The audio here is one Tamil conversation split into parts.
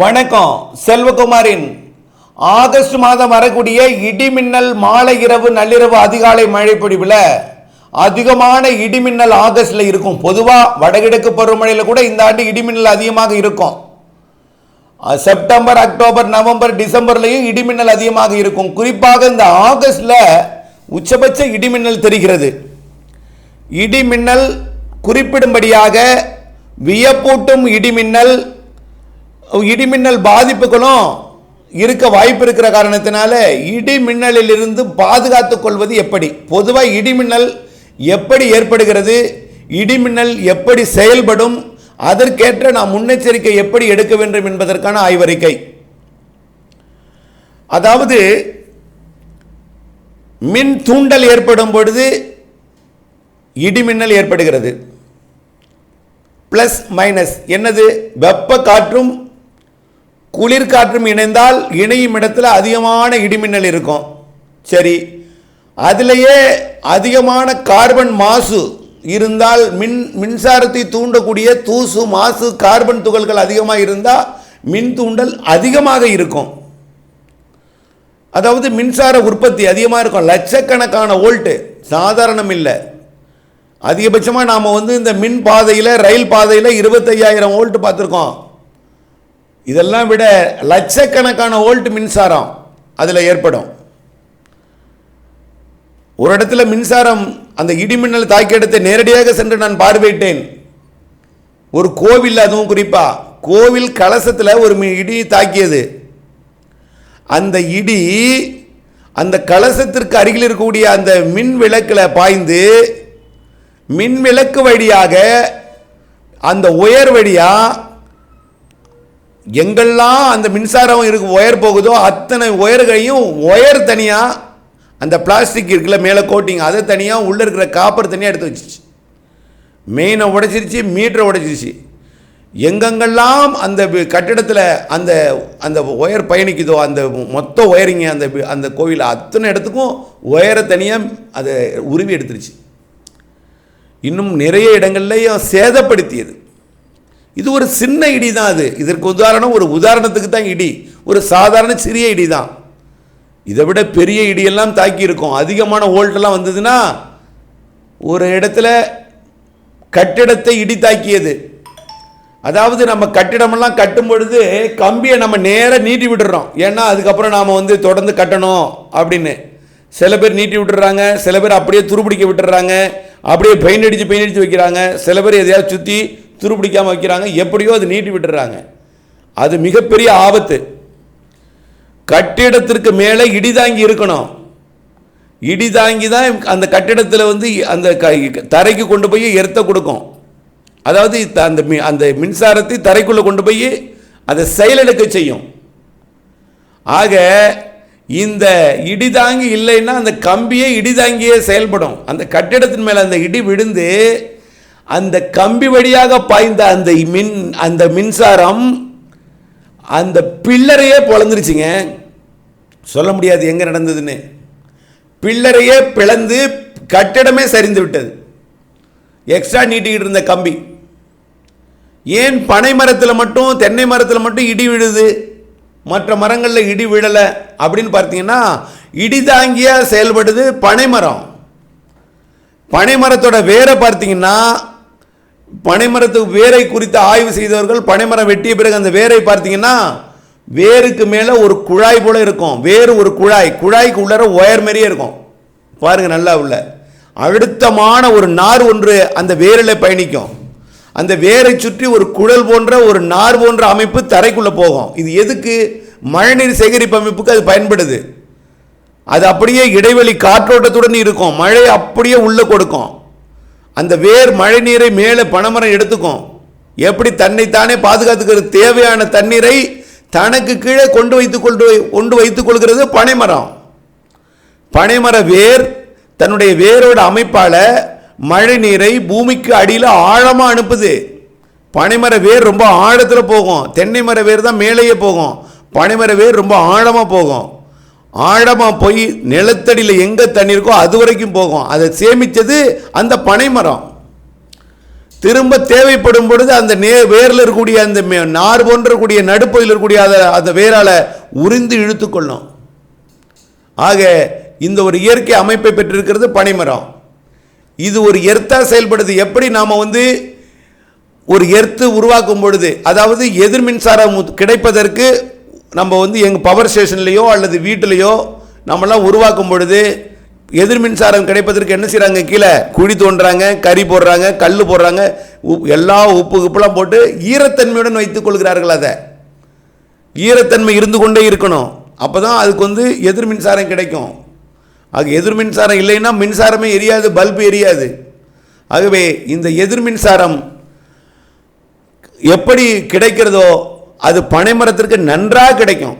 வணக்கம் செல்வகுமாரின் ஆகஸ்ட் மாதம் வரக்கூடிய இடிமின்னல் மாலை இரவு நள்ளிரவு அதிகாலை மழை பொழிவில் அதிகமான இடிமின்னல் ஆகஸ்டில் இருக்கும். பொதுவாக வடகிழக்கு பருவமழையில் கூட இந்த ஆண்டு இடிமின்னல் அதிகமாக இருக்கும். செப்டம்பர் அக்டோபர் நவம்பர் டிசம்பர்லையும் இடிமின்னல் அதிகமாக இருக்கும். குறிப்பாக இந்த ஆகஸ்டில் உச்சபட்ச இடிமின்னல் தெரிகிறது. இடிமின்னல் குறிப்பிடும்படியாக வியப்பூட்டும் இடிமின்னல் இடிமின்னல் பாதிப்புகளும் இருக்க வாய்ப்பு இருக்கிற காரணத்தினால இடிமின்னலிலிருந்து பாதுகாத்துக் கொள்வது எப்படி? பொதுவாக இடிமின்னல் எப்படி ஏற்படுகிறது? இடிமின்னல் எப்படி செயல்படும்? அதற்கேற்ற நாம் முன்னெச்சரிக்கை எப்படி எடுக்க வேண்டும் என்பதற்கான ஆய்வறிக்கை. அதாவது மின் தூண்டல் ஏற்படும் பொழுது இடிமின்னல் ஏற்படுகிறது. Plus minus. என்னது? வெப்ப காற்றும் குளிர்காற்றும் இணைந்தால் இணையும் இடத்துல அதிகமான இடிமின்னல் இருக்கும். சரி. அதிலேயே அதிகமான கார்பன் மாசு இருந்தால் மின் மின்சாரத்தை தூண்டக்கூடிய தூசு மாசு கார்பன் துகள்கள் அதிகமாக இருந்தால் மின் தூண்டல் அதிகமாக இருக்கும். அதாவது மின்சார உற்பத்தி அதிகமாக இருக்கும். லட்சக்கணக்கான வோல்ட்டு சாதாரணம் இல்லை. அதிகபட்சமாக நாம் வந்து இந்த மின் பாதையில் ரயில் பாதையில் இருபத்தையாயிரம் வோல்ட்டு பார்த்துருக்கோம். இதெல்லாம் விட லட்சக்கணக்கான ஓல்ட் மின்சாரம் அதில் ஏற்படும். ஒரு இடத்துல மின்சாரம் அந்த இடிமின்னல் தாக்கிய இடத்தை நேரடியாக சென்று நான் பார்வையிட்டேன். ஒரு கோவில் அதுவும் குறிப்பாக கோவில் கலசத்தில் ஒரு இடி தாக்கியது. அந்த இடி அந்த கலசத்திற்கு அருகில் இருக்கக்கூடிய அந்த மின் விளக்கில் பாய்ந்து மின் விளக்கு வழியாக அந்த உயர் வழியாக எங்கெல்லாம் அந்த மின்சாரம் இருக்கு ஒயர் போகுதோ அத்தனை ஒயர்களையும் ஒயர் தனியாக அந்த பிளாஸ்டிக் இருக்குல்ல மேலே கோட்டிங் அதை தனியாக உள்ளே இருக்கிற காப்பர் தனியாக எடுத்து வச்சிச்சு மெயினை உடைச்சிருச்சு மீட்டரை உடைச்சிருச்சு. எங்கெங்கெல்லாம் அந்த கட்டிடத்தில் அந்த அந்த ஒயர் பயணிக்குதோ அந்த மொத்த ஒயரிங்க அந்த அந்த கோவில் அத்தனை இடத்துக்கும் ஒயரை தனியாக அதை உருவி எடுத்துருச்சு. இன்னும் நிறைய இடங்கள்லையும் சேதப்படுத்தியது. இது ஒரு சின்ன இடி தான் அது. இதற்கு உதாரணம் ஒரு உதாரணத்துக்கு தான் இடி. ஒரு சாதாரண சிறிய இடி தான். இதை விட பெரிய இடியெல்லாம் தாக்கியிருக்கும். அதிகமான வோல்ட்டெல்லாம் வந்ததுன்னா ஒரு இடத்துல கட்டிடத்தை இடி தாக்கியது. அதாவது நம்ம கட்டிடமெல்லாம் கட்டும் பொழுது கம்பியை நம்ம நேராக நீட்டி விட்டுறோம். ஏன்னா அதுக்கப்புறம் நாம் வந்து தொடர்ந்து கட்டணும் அப்படின்னு. சில பேர் நீட்டி விட்டுறாங்க. சில பேர் அப்படியே துருப்பிடிக்க விட்டுறாங்க. அப்படியே பெயிண்ட் அடித்து பெயிண்ட் அடித்து வைக்கிறாங்க. சில பேர் எதையாவது சுற்றி துருப்பிடிக்காமல் வைக்கிறாங்க. எப்படியோ அது நீட்டி விட்டுறாங்க. அது மிகப்பெரிய ஆபத்து. கட்டிடத்திற்கு மேலே இடிதாங்கி இருக்கணும். இடிதாங்கி தான் அந்த கட்டிடத்தில் வந்து அந்த க- தரைக்கு கொண்டு போய் எர்த்த கொடுக்கும். அதாவது த- அந்த அந்த மின்சாரத்தை தரைக்குள்ளே கொண்டு போய் அதை செயலெடுக்க செய்யும். ஆக இந்த இடிதாங்கி இல்லைன்னா அந்த கம்பியே இடிதாங்கியே செயல்படும். அந்த கட்டிடத்தின் மேலே அந்த இடி விழுந்து அந்த கம்பி வழியாக பாய்ந்த அந்த மின் அந்த மின்சாரம் அந்த பில்லரையே பிளந்துருச்சுங்க சொல்ல முடியாது எங்கே நடந்ததுன்னு. பில்லரையே பிளந்து கட்டிடமே சரிந்து விட்டது. எக்ஸ்ட்ரா நீட்டிக்கிட்டு இருந்த கம்பி. ஏன் பனை மரத்தில் மட்டும் தென்னை மரத்தில் மட்டும் இடி விழுது? மற்ற மரங்களில் இடி விழலை அப்படின்னு பார்த்தீங்கன்னா இடி தாங்கியாக செயல்படுது பனை மரம். பனை மரத்தோட வேரை பார்த்தீங்கன்னா பனைமரத்து வேரை குறித்து ஆய்வு செய்தவர்கள் பனைமரம் வெட்டிய பிறகு அந்த வேரை பார்த்தீங்கன்னா வேருக்கு மேலே ஒரு குழாய் போல இருக்கும். வேறு ஒரு குழாய். குழாய்க்கு உள்ளார ஒயர் மாதிரியே இருக்கும். பாருங்கள் நல்லா உள்ள. அழுத்தமான ஒரு நார் ஒன்று அந்த வேரில் பயணிக்கும். அந்த வேரை சுற்றி ஒரு குழல் போன்ற ஒரு நார் போன்ற அமைப்பு தரைக்குள்ளே போகும். இது எதுக்கு? மழைநீர் சேகரிப்பு அமைப்புக்கு அது பயன்படுது. அது அப்படியே இடைவெளி காற்றோட்டத்துடன் இருக்கும். மழை அப்படியே உள்ளே கொடுக்கும். அந்த வேர் மழை நீரை மேலே பனைமரம் எடுத்துக்கும் எப்படி தன்னைத்தானே பாதுகாத்துக்கிறது தேவையான தண்ணீரை தனக்கு கீழே கொண்டு வைத்துக் கொண்டு கொண்டு வைத்துக் கொள்கிறது பனைமரம். பனைமர வேர் தன்னுடைய வேரோட அமைப்பால் மழை நீரை பூமிக்கு அடியில் ஆழமாக அனுப்புது. பனைமர வேர் ரொம்ப ஆழத்தில் போகும். தென்னை மர வேர் தான் மேலேயே போகும். பனைமர வேர் ரொம்ப ஆழமாக போகும். ஆழமாக போய் நிலத்தடியில் எங்கே தண்ணி இருக்கோ அது வரைக்கும் போகும். அதை சேமித்தது அந்த பனைமரம். திரும்ப தேவைப்படும் பொழுது அந்த நே வேரில் இருக்கக்கூடிய அந்த மே- நார் போன்ற கூடிய நடுப்பகுதியில் இருக்கக்கூடிய அதை அந்த வேரால உறிந்து இழுத்துக்கொள்ளும் ஆக இந்த ஒரு இயற்கை அமைப்பை பெற்றிருக்கிறது பனைமரம். இது ஒரு எர்த்தா செயல்படுது. எப்படி நாம் வந்து ஒரு எர்த்து உருவாக்கும் பொழுது அதாவது எதிர் மின்சாரம் கிடைப்பதற்கு நம்ம வந்து எங்கள் பவர் ஸ்டேஷன்லேயோ அல்லது வீட்டிலையோ நம்மலாம் உருவாக்கும் பொழுது எதிர் மின்சாரம் கிடைப்பதற்கு என்ன செய்கிறாங்க கீழே குழி தோன்றாங்க கறி போடுறாங்க கல் போடுறாங்க உப் எல்லா உப்பு உப்புலாம் போட்டு ஈரத்தன்மையுடன் வைத்துக் கொள்கிறார்கள் அதை. ஈரத்தன்மை இருந்து கொண்டே இருக்கணும். அப்போ தான் அதுக்கு வந்து எதிர் மின்சாரம் கிடைக்கும். அது எதிர் மின்சாரம் இல்லைன்னா மின்சாரமே எரியாது பல்பு எரியாது. ஆகவே இந்த எதிர் மின்சாரம் எப்படி கிடைக்கிறதோ அது பனைமரத்திற்கு நன்றாக கிடைக்கும்.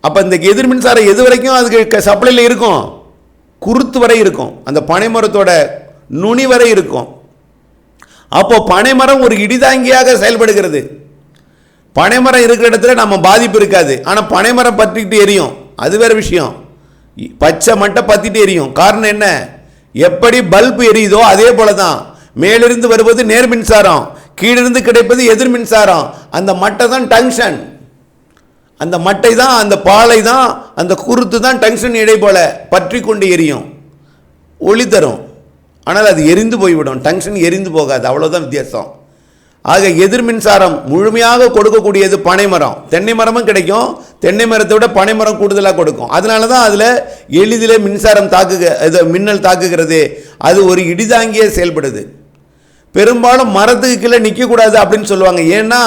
அப்போ இந்த எதிர் மின்சாரம் எது வரைக்கும் அதுக்கு சப்ளையில் இருக்கும்? குருத்து வரை இருக்கும். அந்த பனைமரத்தோட நுனி வரை இருக்கும். அப்போ பனைமரம் ஒரு இடிதாங்கியாக செயல்படுகிறது. பனைமரம் இருக்கிற இடத்துல நம்ம பாதிப்பு இருக்காது. ஆனால் பனைமரம் பற்றிக்கிட்டு எரியும். அது வேறு விஷயம். பச்சை மட்டும் பற்றிட்டு எரியும். காரணம் என்ன? எப்படி பல்பு எரியுதோ அதே போல தான் மேலிருந்து வருவது நேர் மின்சாரம். கீழிருந்து கிடைப்பது எதிர் மின்சாரம். அந்த மட்டை தான் டங்ஷன் அந்த மட்டை தான் அந்த பாலை தான் அந்த குருத்து தான் டங்ஷன் இடை போல பற்றி கொண்டு எரியும். ஒளி தரும். ஆனால் அது எரிந்து போய்விடும். டங்ஷன் எரிந்து போகாது. அவ்வளோதான் வித்தியாசம். ஆக எதிர் மின்சாரம் முழுமையாக கொடுக்கக்கூடியது பனைமரம் தென்னை மரமும் கிடைக்கும். தென்னை மரத்தை விட பனைமரம் கூடுதலாக கொடுக்கும். அதனால தான் அதில் எளிதில் மின்சாரம் தாக்குக இது மின்னல் தாக்குகிறது. அது ஒரு இடிதாங்கியே செயல்படுது. பெரும்பாலும் மரத்துக்கு கீழே நிற்கக்கூடாது அப்படின்னு சொல்லுவாங்க. ஏன்னா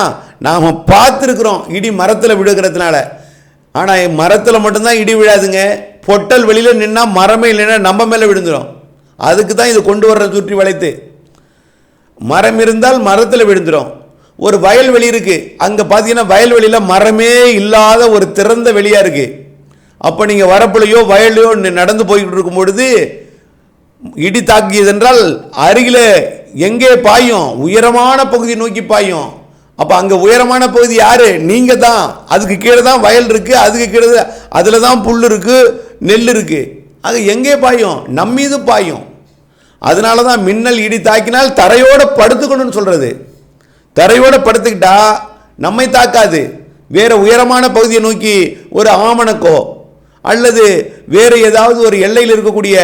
நாம் பார்த்துருக்குறோம் இடி மரத்தில் விழுகிறதுனால. ஆனால் மரத்தில் மட்டும்தான் இடி விழாதுங்க. பொட்டல் வெளியில் நின்னா மரமே இல்லைன்னா நம்ம மேலே விழுந்துடும் அதுக்கு தான் இது கொண்டு வர்ற சுற்றி வளைத்து. மரம் இருந்தால் மரத்தில் விழுந்துடும் ஒரு வயல்வெளி இருக்குது அங்கே பார்த்தீங்கன்னா வயல்வெளியில் மரமே இல்லாத ஒரு திறந்த வெளியாக இருக்குது அப்போ நீங்கள் வரப்புலையோ வயலையோ நடந்து போய்கிட்டு இருக்கும் பொழுது இடி தாக்கியது என்றால் அருகில் எங்கே பாயும்? உயரமான பகுதி நோக்கி பாயும். அப்போ அங்கே உயரமான பகுதி யாரு? நீங்கள் தான். அதுக்கு கீழே தான் வயல் இருக்கு அதுக்கு கீழே அதில் தான் புல் இருக்கு நெல் இருக்கு. அது எங்கே பாயும்? நம்மீது பாயும். அதனால தான் மின்னல் இடி தாக்கினால் தரையோட படுத்துக்கணும்னு சொல்கிறது தரையோட படுத்துக்கிட்டா நம்மை தாக்காது. வேறு உயரமான பகுதியை நோக்கி ஒரு ஆமணக்கோ அல்லது வேறு ஏதாவது ஒரு எல்லையில் இருக்கக்கூடிய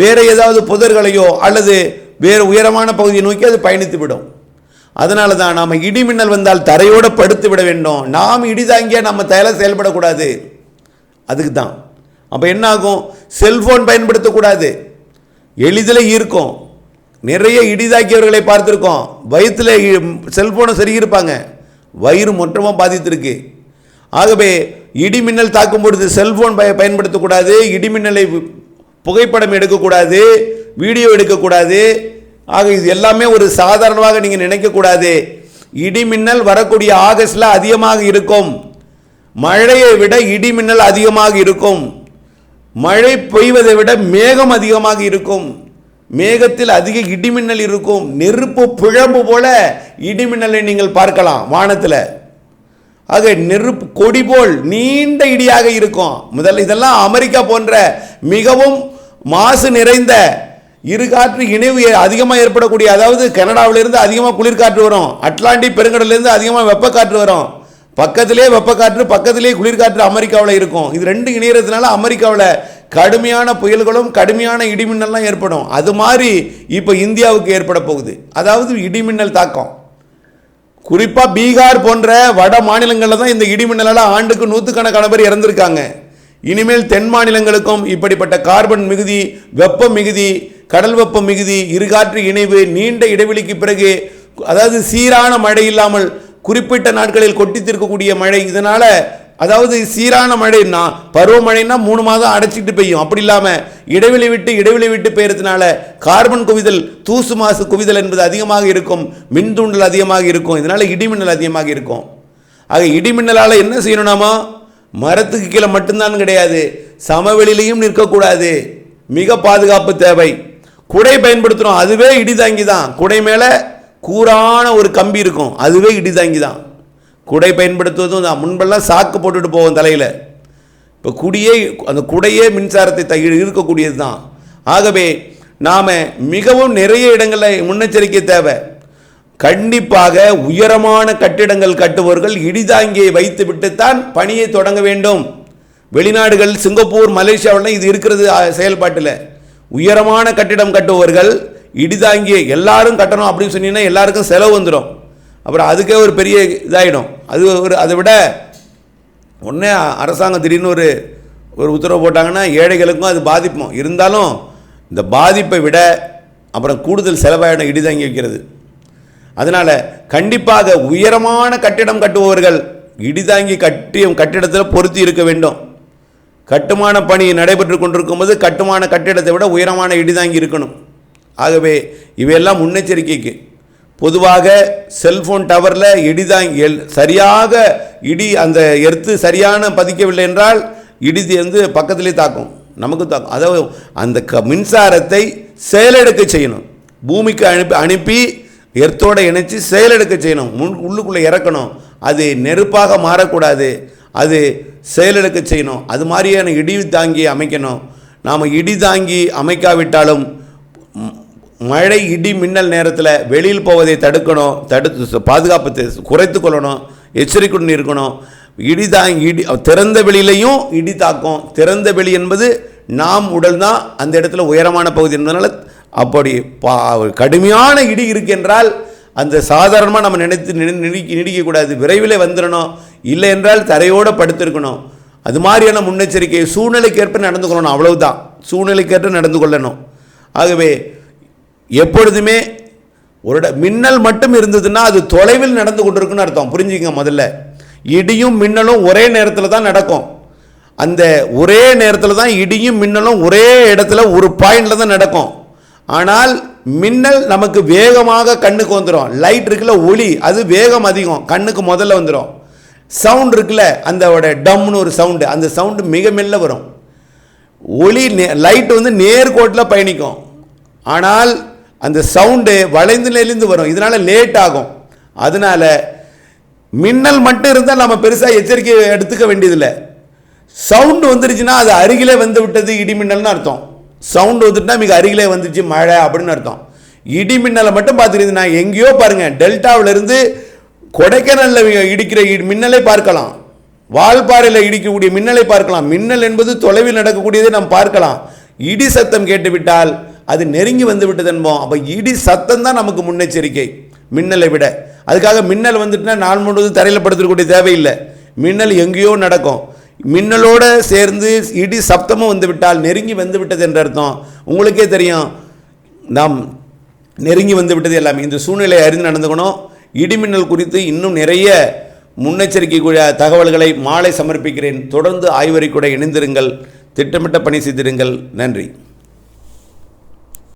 வேறு ஏதாவது புதர்களையோ அல்லது வேறு உயரமான பகுதியை நோக்கி அது பயணித்து விடும். அதனால தான் நாம் இடிமின்னல் வந்தால் தரையோடு படுத்து விட வேண்டும். நாம் இடிதாங்கிய நம்ம தயாராக செயல்படக்கூடாது. அதுக்கு தான் அப்போ என்ன ஆகும் செல்ஃபோன் பயன்படுத்தக்கூடாது. எளிதில் ஈர்க்கும். நிறைய இடிதாக்கியவர்களை பார்த்துருக்கோம். வயிற்றில் செல்போனை செருகியிருப்பாங்க வயிறு மொத்தமாக பாதித்திருக்கு. ஆகவே இடிமின்னல் தாக்கும் பொழுது செல்ஃபோன் பய பயன்படுத்தக்கூடாது. இடிமின்னலை புகைப்படம் எடுக்கக்கூடாது. வீடியோ எடுக்கக்கூடாது. ஆக இது எல்லாமே ஒரு சாதாரணமாக நீங்கள் நினைக்கக்கூடாது. இடிமின்னல் வரக்கூடிய ஆகஸ்டில் அதிகமாக இருக்கும். மழையை விட இடிமின்னல் அதிகமாக இருக்கும். மழை பெய்வதை விட மேகம் அதிகமாக இருக்கும். மேகத்தில் அதிக இடிமின்னல் இருக்கும். நெருப்பு பிழம்பு போல இடிமின்னலை நீங்கள் பார்க்கலாம் வானத்தில். ஆக நெருப்பு கொடி போல் நீண்ட இடியாக இருக்கும். முதல்ல இதெல்லாம் அமெரிக்கா போன்ற மிகவும் மாசு நிறைந்த இரு காற்று இணைவு அதிகமாக ஏற்படக்கூடிய அதாவது கனடாவிலிருந்து அதிகமாக குளிர்காற்று வரும் அட்லாண்டிக் பெருங்கடலேருந்து அதிகமாக வெப்பக்காற்று வரும். பக்கத்திலே வெப்பக்காற்று பக்கத்திலே குளிர்காற்று அமெரிக்காவில் இருக்கும். இது ரெண்டு இணையறதுனால அமெரிக்காவில் கடுமையான புயல்களும் கடுமையான இடிமின்னல்லாம் ஏற்படும். அது மாதிரி இப்போ இந்தியாவுக்கு ஏற்பட போகுது. அதாவது இடிமின்னல் தாக்கம். குறிப்பாக பீகார் போன்ற வட மாநிலங்களில் தான் இந்த இடிமின்னலால் ஆண்டுக்கு நூற்றுக்கணக்கான பேர் இறந்திருக்காங்க. இனிமேல் தென் மாநிலங்களுக்கும் இப்படிப்பட்ட கார்பன் மிகுதி வெப்ப மிகுதி கடல் வெப்ப மிகுதி இருகாற்று இணைவு நீண்ட இடைவெளிக்கு பிறகு அதாவது சீரான மழை இல்லாமல் குறிப்பிட்ட நாட்களில் கொட்டித்திருக்கக்கூடிய மழை இதனால் அதாவது சீரான மழைன்னா பருவமழைன்னா மூணு மாதம் அடைச்சிட்டு பெய்யும். அப்படி இல்லாமல் இடைவெளி விட்டு இடைவெளி விட்டு பெய்யறதுனால கார்பன் குவிதல் தூசு மாசு குவிதல் என்பது அதிகமாக இருக்கும் மின்தூண்டல் அதிகமாக இருக்கும் இதனால் இடிமின்னல் அதிகமாக இருக்கும். ஆக இடிமின்னலால் என்ன செய்யணும் மரத்துக்கு கீழே மட்டும்தான் கிடையாது சமவெளியிலையும் நிற்கக்கூடாது. மிக பாதுகாப்பு தேவை. குடை பயன்படுத்துகிறோம் அதுவே இடிதாங்கி தான். குடை மேலே கூரான ஒரு கம்பி இருக்கும் அதுவே இடிதாங்கி தான். குடை பயன்படுத்துவதும் தான். முன்பெல்லாம் சாக்கு போட்டுட்டு போவோம் தலையில். இப்போ குடியே அந்த குடையே மின்சாரத்தை த இருக்கக்கூடியது தான். ஆகவே நாம் மிகவும் நிறைய இடங்களில் முன்னெச்சரிக்கை தேவை. கண்டிப்பாக உயரமான கட்டிடங்கள் கட்டுபவர்கள் இடிதாங்கியை வைத்துவிட்டுத்தான் பணியை தொடங்க வேண்டும். வெளிநாடுகள் சிங்கப்பூர் மலேசியாவில் இது இருக்கிறது செயல்பாட்டில். உயரமான கட்டிடம் கட்டுபவர்கள் இடிதாங்கி எல்லாரும் கட்டணும் அப்படின்னு சொன்னீங்கன்னா எல்லாருக்கும் செலவு வந்துடும். அப்புறம் அதுக்கே ஒரு பெரிய இதாகிடும் அது ஒரு அதை விட உடனே அரசாங்கம் திடீர்னு ஒரு ஒரு உத்தரவு போட்டாங்கன்னா ஏழைகளுக்கும் அது பாதிப்பும். இருந்தாலும் இந்த பாதிப்பை விட அப்புறம் கூடுதல் செலவாயிடும் இடிதாங்கி வைக்கிறது. அதனால் கண்டிப்பாக உயரமான கட்டிடம் கட்டுபவர்கள் இடிதாங்கி கட்டிய கட்டிடத்தில் பொருத்தி இருக்க வேண்டும். கட்டுமான பணி நடைபெற்று கொண்டிருக்கும் போது கட்டுமான கட்டிடத்தை விட உயரமான இடிதாங்கி இருக்கணும். ஆகவே இவையெல்லாம் முன்னெச்சரிக்கைக்கு. பொதுவாக செல்ஃபோன் டவரில் இடிதாங்கி எல்- சரியாக இடி அந்த எர்த்து சரியான பதிக்கவில்லை என்றால் இடி வந்து பக்கத்திலே தாக்கும். நமக்கு தாக்கும். அதாவது அந்த க மின்சாரத்தை செயலெடுக்க செய்யணும். பூமிக்கு அனுப்பி அனுப்பி எர்த்தோடு இணைச்சி செயலெடுக்க செய்யணும். முன் உள்ளுக்குள்ளே இறக்கணும். அது நெருப்பாக மாறக்கூடாது. அது செயலெடுக்க செய்யணும். அது மாதிரியான இடி தாங்கி அமைக்கணும். நாம் இடி தாங்கி அமைக்காவிட்டாலும் மழை இடி மின்னல் நேரத்தில் வெளியில் போவதை தடுக்கணும். தடுத்து பாதுகாப்பு குறைத்து கொள்ளணும். எச்சரிக்கையுடன் இருக்கணும். இடி தாங்கி இடி திறந்த வெளியிலையும் இடி தாக்கும். திறந்த வெளி என்பது நாம் உடல் தான் அந்த இடத்துல உயரமான பகுதி என்பதனால அப்படி பா கடுமையான இடி இருக்கின்றால் அந்த சாதாரணமாக நம்ம நினைத்து நினைக்க நினைக்கக்கூடாது விரைவில் வந்துடணும் இல்லை என்றால் தரையோடு படுத்திருக்கணும். அது மாதிரியான முன்னெச்சரிக்கை சூழ்நிலைக்கேற்ப நடந்து கொள்ளணும். அவ்வளவுதான். சூழ்நிலைக்கேற்ப நடந்து கொள்ளணும். ஆகவே எப்பொழுதுமே ஒரு மின்னல் மட்டும் இருந்ததுன்னா அது தொலைவில் நடந்து கொண்டிருக்குன்னு அர்த்தம். புரிஞ்சுங்க முதல்ல. இடியும் மின்னலும் ஒரே நேரத்தில் தான் நடக்கும். அந்த ஒரே நேரத்தில் தான் இடியும் மின்னலும் ஒரே இடத்துல ஒரு பாயிண்டில் தான் நடக்கும். ஆனால் மின்னல் நமக்கு வேகமாக கண்ணுக்கு வந்துடும் லைட் இருக்குல்ல ஒளி அது வேகம் அதிகம். கண்ணுக்கு முதல்ல வந்துடும் சவுண்ட் இருக்குல்ல அந்த டம்னு ஒரு சவுண்டு அந்த சவுண்டு மிக மெல்ல வரும். ஒளி லைட் வந்து நேர்கோட்டில் பயணிக்கும். ஆனால் அந்த சவுண்டு வளைந்து நெளிந்து வரும். இதனால் லேட் ஆகும். அதனால மின்னல் மட்டும் இருந்தால் நம்ம பெருசாக எச்சரிக்கை எடுத்துக்க வேண்டியதில்லை. சவுண்டு வந்துருச்சுன்னா அது அருகிலே வந்து விட்டது இடி மின்னல்னு அர்த்தம். சவுண்டு வந்துட்டுனா மிக அருகிலே வந்துச்சு மழை அப்படின்னு அர்த்தம். இடி மின்னலை மட்டும் நான் எங்கேயோ பாருங்கள் டெல்டாவிலேருந்து கொடைக்கானல்ல இடிக்கிற இடி- மின்னலை பார்க்கலாம். வால்பாறையில் இடிக்கக்கூடிய மின்னலை பார்க்கலாம். மின்னல் என்பது தொலைவில் நடக்கக்கூடியதை நாம் பார்க்கலாம். இடி சத்தம் கேட்டுவிட்டால் அது நெருங்கி வந்து விட்டது என்போம். அப்போ இடி சத்தம் தான் நமக்கு முன்னெச்சரிக்கை. மின்னலை விட. அதுக்காக மின்னல் வந்துட்டுனா நாள் முழுவதும் தரையில் படுத்துக்கூடிய தேவையில்லை. மின்னல் எங்கேயோ நடக்கும். மின்னலோடு சேர்ந்து இடி சப்தமும் வந்துவிட்டால் நெருங்கி வந்து விட்டது என்ற அர்த்தம். உங்களுக்கே தெரியும். நாம் நெருங்கி வந்து விட்டது எல்லாமே. இந்த சூழ்நிலையை அறிந்து நடந்துக்கணும். இடிமின்னல் குறித்து இன்னும் நிறைய முன்னெச்சரிக்கைக்குரிய தகவல்களை மாலை சமர்ப்பிக்கிறேன். தொடர்ந்து ஆய்வறை கூட இணைந்திருங்கள். திட்டமிட்ட பணி செய்திருங்கள் நன்றி.